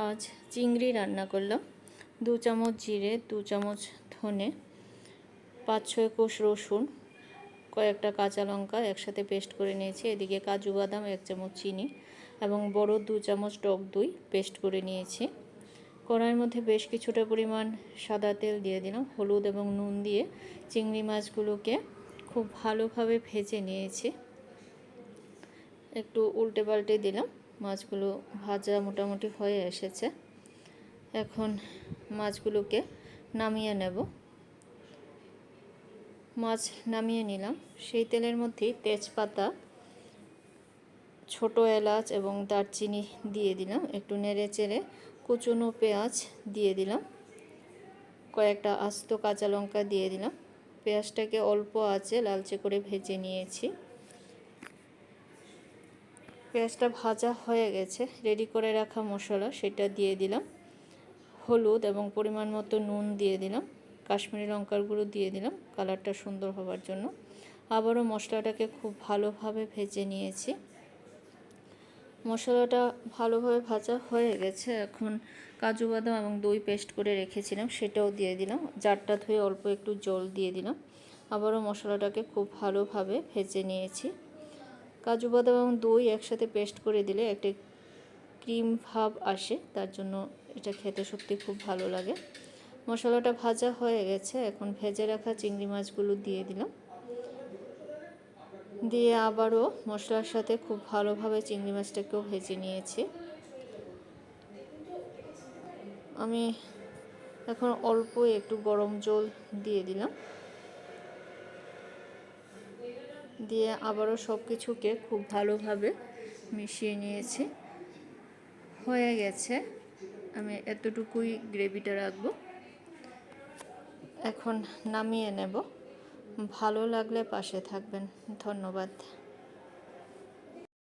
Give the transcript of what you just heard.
আজ চিংড়ি রান্না করলাম। দু চামচ জিরে, দু চামচ ধনে, পাঁচ ছয় কোষ রসুন, কয়েকটা কাঁচা লঙ্কা একসাথে পেস্ট করে নিয়েছি। এদিকে কাজু বাদাম, এক চামচ চিনি এবং বড় দু চামচ টক দই পেস্ট করে নিয়েছি। কড়াইয়ের মধ্যে বেশ কিছুটা পরিমাণ সাদা তেল দিয়ে দিলাম। হলুদ এবং নুন দিয়ে চিংড়ি মাছগুলোকে খুব ভালোভাবে ভেজে নিয়েছি। একটু উল্টে পাল্টে দিলাম। মাছগুলো ভাজা মোটামুটি হয়ে এসেছে। এখন মাছগুলোকে নামিয়ে নেব। মাছ নামিয়ে নিলাম। সেই তেলের মধ্যেই তেজপাতা, ছোট এলাচ এবং দারচিনি দিয়ে দিলাম। একটু নেড়ে চেড়ে কুচুনো পেঁয়াজ দিয়ে দিলাম। কয়েকটা আস্ত কাঁচা লঙ্কা দিয়ে দিলাম। পেঁয়াজটাকে অল্প আঁচে লালচে করে ভেজে নিয়েছি। পেঁয়াজটা ভাজা হয়ে গেছে রেডি করে রাখা মশলা, সেটা দিয়ে দিলাম। হলুদ এবং পরিমাণ মতো নুন দিয়ে দিলাম, কাশ্মীরি লঙ্কার গুঁড়ো দিয়ে দিলাম কালারটা সুন্দর হওয়ার জন্য। আবারও মশলাটাকে খুব ভালোভাবে ভেজে নিয়েছি। মশলাটা ভালোভাবে ভাজা হয়ে গেছে, এখন কাজু বাদাম এবং দই পেস্ট করে রেখেছিলাম, সেটাও দিয়ে দিলাম। জারটা ধুয়ে অল্প একটু জল দিয়ে দিলাম। আবারও মশলাটাকে খুব ভালোভাবে ভেজে নিয়েছি। কাজু বাদাম এবং দই একসাথে পেস্ট করে দিলে একটা ক্রিম ভাব আসে, তার জন্য এটা খেতে সত্যি খুব ভালো লাগে। মশলাটা ভাজা হয়ে গেছে, এখন ভেজে রাখা চিংড়ি মাছগুলো দিয়ে দিলাম। দিয়ে আবারও মশলার সাথে খুব ভালোভাবে চিংড়ি মাছটাকেও ভেজে নিয়েছি। আমি এখন অল্প একটু গরম জল দিয়ে দিলাম। দিয়ে আবারও সব কিছুকে খুব ভালোভাবে মিশিয়ে নিয়েছি। হয়ে গেছে। আমি এতটুকুই গ্রেভিটা রাখব। এখন নামিয়ে নেব। ভালো লাগলে পাশে থাকবেন। ধন্যবাদ।